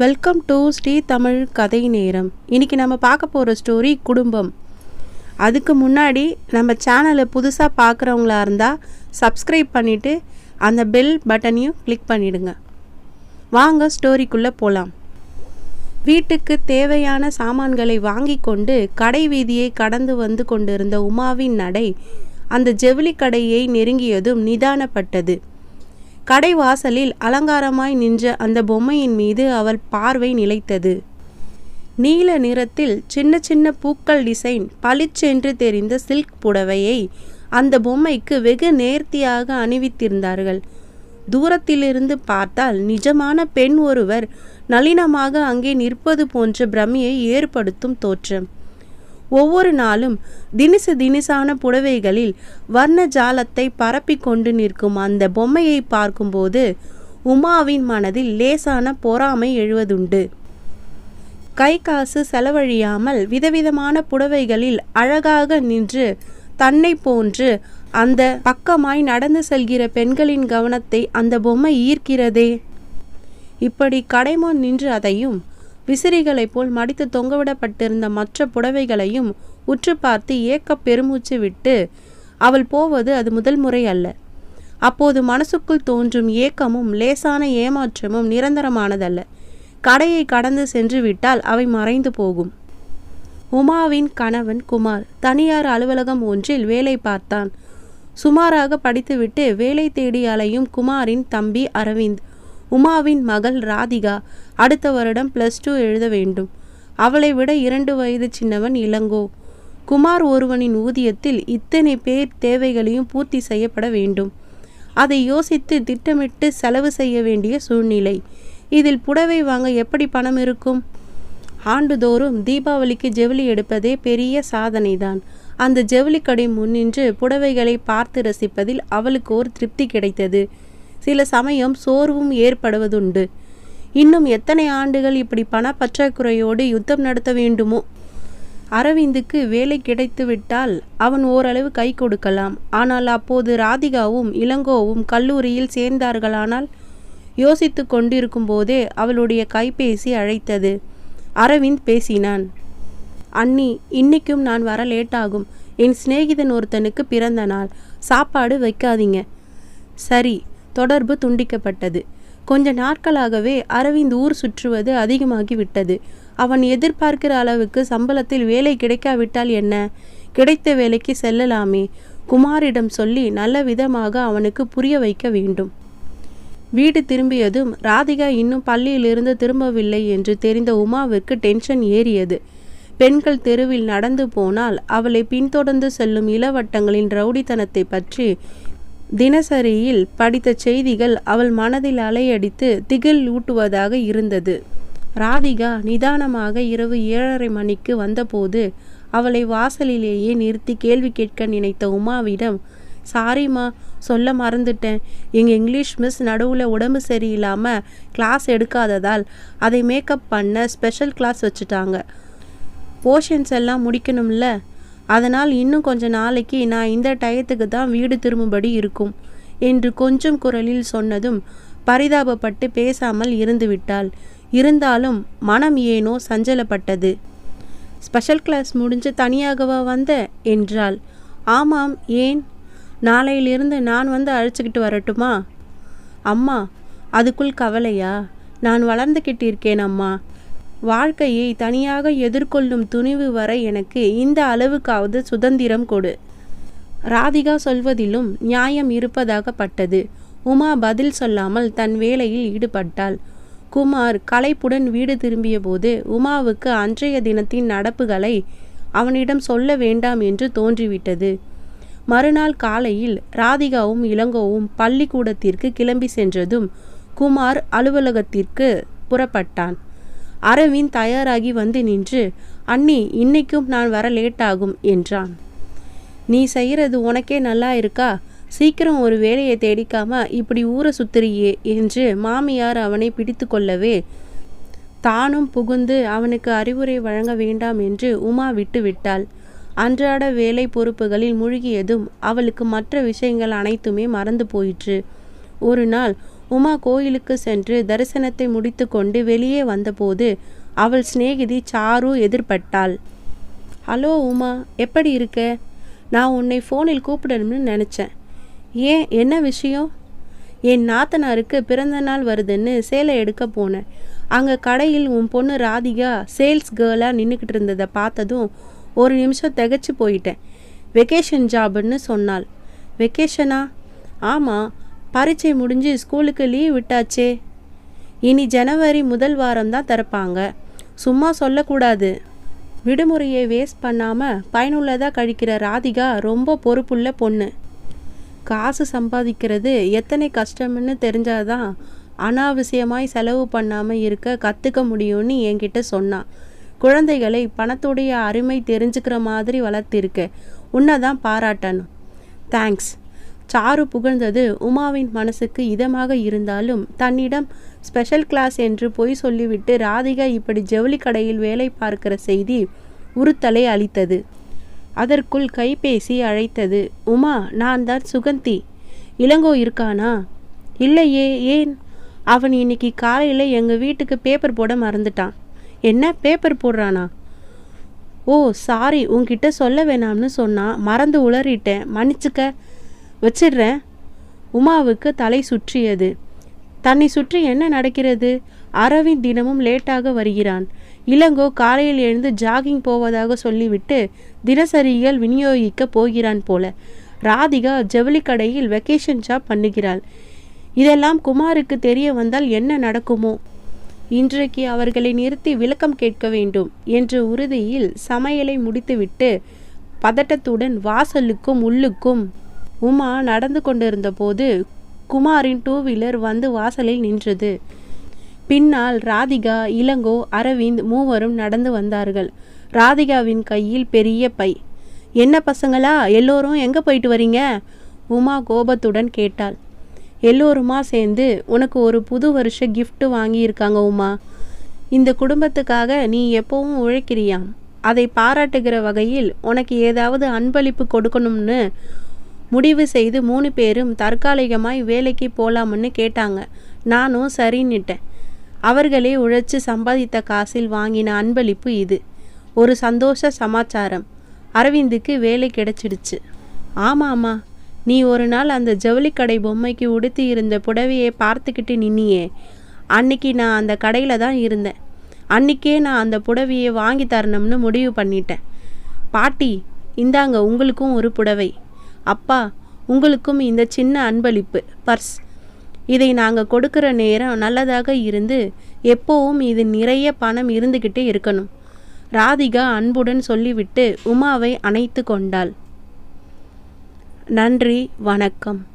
Welcome to Sri Tamil கதை நேரம். இன்றைக்கி நம்ம பார்க்க போகிற ஸ்டோரி குடும்பம். அதுக்கு முன்னாடி நம்ம சேனலை புதுசாக பார்க்குறவங்களா இருந்தால் சப்ஸ்கிரைப் பண்ணிவிட்டு அந்த பெல் பட்டனையும் கிளிக் பண்ணிடுங்க. வாங்க ஸ்டோரிக்குள்ளே போகலாம் வீட்டுக்கு தேவையான சாமான்களை வாங்கி கொண்டு கடை வீதியை கடந்து வந்து கொண்டிருந்த உமாவின் நடை அந்த ஜவுளி கடையை நெருங்கியதும் நிதானப்பட்டது. கடை வாசலில் அலங்காரமாய் நின்ற அந்த பொம்மையின் மீது அவள் பார்வை நிலைத்தது. நீல நிறத்தில் சின்ன சின்ன பூக்கள் டிசைன் பளிச்சென்று தெரிந்த சில்க் புடவையை அந்த பொம்மைக்கு வெகு நேர்த்தியாக அணிவித்திருந்தார்கள். தூரத்திலிருந்து பார்த்தால் நிஜமான பெண் ஒருவர் நளினமாக அங்கே நிற்பது போன்ற பிரமையை ஏற்படுத்தும் தோற்றம். ஒவ்வொரு நாளும் தினிசு தினிசான புடவைகளில் வர்ண ஜாலத்தை பரப்பிக் கொண்டு நிற்கும் அந்த பொம்மையை பார்க்கும்போது உமாவின் மனதில் லேசான பொறாமை எழுவதுண்டு. கை காசு செலவழியாமல் விதவிதமான புடவைகளில் அழகாக நின்று தன்னை போன்று அந்த பக்கமாய் நடந்து செல்கிற பெண்களின் கவனத்தை அந்த பொம்மை ஈர்க்கிறதே. இப்படி கடைமோன் நின்று அதையும் விசிறிகளைப் போல் மடித்து தொங்கவிடப்பட்டிருந்த மற்ற புடவைகளையும் உற்று பார்த்து ஏக்க பெருமூச்சு விட்டு அவள் போவது அது முதல் முறை அல்ல. அப்போது மனசுக்குள் தோன்றும் ஏக்கமும் லேசான ஏமாற்றமும் நிரந்தரமானதல்ல. கடையை கடந்து சென்று விட்டால் அவை மறைந்து போகும் உமாவின் கணவன் குமார் தனியார் அலுவலகம் ஒன்றில் வேலை பார்த்தான். சுமாராக படித்துவிட்டு வேலை தேடி அலையும் குமாரின் தம்பி அரவிந்த் உமாவின் மகள் ராதிகா அடுத்த வருடம் ப்ளஸ் டூ எழுத வேண்டும். அவளை விட இரண்டு வயது சின்னவன் இளங்கோ. குமார் ஒருவனின் ஊதியத்தில் இத்தனை பேர் தேவைகளையும் பூர்த்தி செய்யப்பட வேண்டும். அதை யோசித்து திட்டமிட்டு செலவு செய்ய வேண்டிய சூழ்நிலை. இதில் புடவை வாங்க எப்படி பணம் இருக்கும்? ஆண்டுதோறும் தீபாவளிக்கு ஜவுளி எடுப்பதே பெரிய சாதனைதான். அந்த ஜவுளி கடை முன்னின்று புடவைகளை பார்த்து ரசிப்பதில் அவளுக்கு ஒரு திருப்தி கிடைத்தது. சில சமயம் சோர்வும் ஏற்படுவதுண்டு. இன்னும் எத்தனை ஆண்டுகள் இப்படி பணப்பற்றாக்குறையோடு யுத்தம் நடத்த வேண்டுமோ? அரவிந்துக்கு வேலை கிடைத்துவிட்டால் அவன் ஓரளவு கை கொடுக்கலாம். ஆனால் அப்போது ராதிகாவும் இளங்கோவும் கல்லூரியில் சேர்ந்தார்களானால் யோசித்து கொண்டிருக்கும் போதே அவளுடைய கைபேசி அழைத்தது. அரவிந்த் பேசினான். அண்ணி இன்னைக்கும் நான் வர லேட்டாகும். என் சிநேகிதன் ஒருத்தனுக்கு பிறந்த நாள். சாப்பாடு வைக்காதீங்க. சரி தொடர்பு துண்டிக்கப்பட்டது. கொஞ்ச நாட்களாகவே அரவிந்த் ஊர் சுற்றுவது அதிகமாகி விட்டது அவன் எதிர்பார்க்கிற அளவுக்கு சம்பளத்தில் வேலை கிடைக்காவிட்டால் என்ன? கிடைத்த வேலைக்கு செல்லலாமே. குமாரிடம் சொல்லி நல்ல விதமாக அவனுக்கு புரிய வைக்க வேண்டும். வீடு திரும்பியதும் ராதிகா இன்னும் பள்ளியிலிருந்து திரும்பவில்லை என்று தெரிந்த உமாவிற்கு டென்ஷன் ஏறியது. பெண்கள் தெருவில் நடந்து போனால் அவளை பின்தொடர்ந்து செல்லும் இளவட்டங்களின் ரவுடித்தனத்தை பற்றி தினசரியில் படித்த செய்திகள் அவள் மனதில் அலையடித்து திகில் ஊட்டுவதாக இருந்தது. ராதிகா நிதானமாக இரவு ஏழரை மணிக்கு வந்தபோது அவளை வாசலிலேயே நிறுத்தி கேள்வி கேட்க நினைத்த உமாவிடம் சாரிம்மா சொல்ல மறந்துட்டேன். எங்கள் இங்கிலீஷ் மிஸ் நடுவில் உடம்பு சரியில்லாமல் கிளாஸ் எடுக்காததால் அதை மேக்கப் பண்ண ஸ்பெஷல் கிளாஸ் வச்சுட்டாங்க. போர்ஷன்ஸ் எல்லாம் முடிக்கணும்ல? அதனால் இன்னும் கொஞ்ச நாளைக்கு நான் இந்த டயத்துக்கு தான் வீடு திரும்பும்படி இருக்கும் என்று கொஞ்சம் குரலில் சொன்னதும் பரிதாபப்பட்டு பேசாமல் இருந்துவிட்டாள் இருந்தாலும் மனம் ஏனோ சஞ்சலப்பட்டது. ஸ்பெஷல் கிளாஸ் முடிஞ்சு தனியாகவா வந்த? என்றாள். ஆமாம் ஏன்? நாளையிலிருந்து நான் வந்து அழைச்சிக்கிட்டு வரட்டுமா? அம்மா அதுக்குள் கவலையா? நான் வளர்ந்துக்கிட்டு இருக்கேன் அம்மா. வாழ்க்கையை தனியாக எதிர்கொள்ளும் துணிவு வரை எனக்கு இந்த அளவுக்காவது சுதந்திரம் கொடு. ராதிகா சொல்வதிலும் நியாயம் இருப்பதாகப்பட்டது. உமா பதில் சொல்லாமல் தன் வேலையில் ஈடுபட்டாள். குமார் களைப்புடன் வீடு திரும்பிய போது உமாவுக்கு அன்றைய தினத்தின் நடப்புகளை அவனிடம் சொல்ல வேண்டாம் என்று தோன்றிவிட்டது. மறுநாள் காலையில் ராதிகாவும் இளங்கோவும் பள்ளிக்கூடத்திற்கு கிளம்பி சென்றதும் குமார் அலுவலகத்திற்கு புறப்பட்டான். அரவிந்த் தயாராகி வந்து நின்று அண்ணி இன்னைக்கும் நான் வர லேட்டாகும் என்றான். நீ செய்கிறது உனக்கே நல்லா இருக்கா? சீக்கிரம் ஒரு வேலையை தேடிக்காம இப்படி ஊரை சுத்துறியே என்று மாமியார் அவனை பிடித்து கொள்ளவே தானும் புகுந்து அவனுக்கு அறிவுரை வழங்க வேண்டாம் என்று உமா விட்டு விட்டாள். அன்றாட வேலை பொறுப்புகளில் மூழ்கியதும் அவளுக்கு மற்ற விஷயங்கள் அனைத்துமே மறந்து போயிற்று. ஒரு நாள் உமா கோயிலுக்கு சென்று தரிசனத்தை முடித்துக்கொண்டு வெளியே வந்தபோது அவள் சிநேகிதி சாரு எதிர்பட்டாள். ஹலோ உமா எப்படி இருக்க? நான் உன்னை ஃபோனில் கூப்பிடணும்னு நினச்சேன். ஏன் என்ன விஷயம்? என் நாத்தனாருக்கு பிறந்த நாள் வருதுன்னு சேலை எடுக்க போனேன். அங்கே கடையில் உன் பொண்ணு ராதிகா சேல்ஸ் கேர்ளாக நின்றுக்கிட்டு இருந்ததை பார்த்ததும் ஒரு நிமிஷம் திகச்சு போயிட்டேன். வெக்கேஷன் ஜாப்னு சொன்னாள். வெக்கேஷனா ஆமாம் பரீட்சை முடிஞ்சு ஸ்கூலுக்கு லீவ் விட்டாச்சே. இனி ஜனவரி முதல் வாரம் தான் திறப்பாங்க. சும்மா சொல்லக்கூடாது. விடுமுறையை வேஸ்ட் பண்ணாமல் பயனுள்ளதாக கழிக்கிற ராதிகா ரொம்ப பொறுப்புள்ள பொண்ணு. காசு சம்பாதிக்கிறது எத்தனை கஷ்டம்னு தெரிஞ்சாதான் அனாவசியமாய் செலவு பண்ணாமல் இருக்க கற்றுக்க முடியும்னு என்கிட்ட சொன்னான் குழந்தைகளை பணத்துடைய அருமை தெரிஞ்சுக்கிற மாதிரி வளர்த்திருக்க. உன்னை தான் பாராட்டணும். தேங்க்ஸ் சாரு புகழ்ந்தது உமாவின் மனசுக்கு இதமாக இருந்தாலும் தன்னிடம் ஸ்பெஷல் கிளாஸ் என்று பொய் சொல்லிவிட்டு ராதிகா இப்படி ஜவுளி கடையில் வேலை பார்க்கிற செய்தி உறுத்தலை அளித்தது. அதற்குள் கைபேசி அழைத்தது உமா நான் தான் சுகந்தி. இளங்கோ இருக்கானா? இல்லையே ஏன்? அவன் இன்னைக்கு காலையில் எங்கள் வீட்டுக்கு பேப்பர் போட மறந்துட்டான். என்ன பேப்பர் போடுறானா? ஓ சாரி உன்கிட்ட சொல்ல வேணாம்னு சொன்னான் மறந்து உளறிட்டேன். மன்னிச்சுக்க. வச்சிடுறேன். உமாவுக்கு தலை சுற்றியது. தன்னை சுற்றி என்ன நடக்கிறது? அரவிந்த் தினமும் லேட்டாக வருகிறான். இளங்கோ காலையில் எழுந்து ஜாகிங் போவதாக சொல்லிவிட்டு தினசரிகள் விநியோகிக்க போகிறான் போல. ராதிகா ஜவுளி கடையில் வெக்கேஷன் ஜாப் பண்ணுகிறாள். இதெல்லாம் குமாருக்கு தெரிய வந்தால் என்ன நடக்குமோ? இன்றைக்கு அவர்களை நிறுத்தி விளக்கம் கேட்க வேண்டும் என்ற உறுதியில் சமையலை முடித்துவிட்டு பதட்டத்துடன் வாசலுக்கும் உள்ளுக்கும் உமா நடந்து கொண்டிருந்த போது குமாரின் டூ வீலர் வந்து வாசலில் நின்றது. பின்னால் ராதிகா இளங்கோ அரவிந்த் மூவரும் நடந்து வந்தார்கள். ராதிகாவின் கையில் பெரிய பை. என்ன பசங்களா எல்லோரும் எங்கே போயிட்டு வரீங்க? உமா கோபத்துடன் கேட்டாள். எல்லோருமா சேர்ந்து உனக்கு ஒரு புது வருஷ கிஃப்ட் வாங்கியிருக்காங்க உமா. இந்த குடும்பத்துக்காக நீ எப்பவும் உழைக்கிறியாம். அதை பாராட்டுகிற வகையில் உனக்கு ஏதாவது அன்பளிப்பு கொடுக்கணும்னு முடிவு செய்து மூணு பேரும் தற்காலிகமாய் வேலைக்கு போலாம்னு கேட்டாங்க. நானும் சரின்னுட்டேன். அவர்களே உழைச்சி சம்பாதித்த காசில் வாங்கின அன்பளிப்பு இது. ஒரு சந்தோஷ சமாச்சாரம். அரவிந்துக்கு வேலை கிடைச்சிடுச்சு. ஆமாம்மா நீ ஒரு நாள் அந்த ஜவுளிக்கடை பொம்மைக்கு உடுத்தி இருந்த புடவையை பார்த்துக்கிட்டு நின்னியே. அன்னைக்கு நான் அந்த கடையில் தான் இருந்தேன். அன்னைக்கே நான் அந்த புடவையை வாங்கி தரணும்னு முடிவு பண்ணிட்டேன். பாட்டி இந்தாங்க உங்களுக்கும் ஒரு புடவை. அப்பா உங்களுக்கும் இந்த சின்ன அன்பளிப்பு பர்ஸ். இதை நாங்கள் கொடுக்குற நேரம் நல்லதாக இருந்து எப்போவும் இது நிறைய பணம் இருந்துக்கிட்டே இருக்கணும். ராதிகா அன்புடன் சொல்லிவிட்டு உமாவை அணைத்து கொண்டாள். நன்றி வணக்கம்.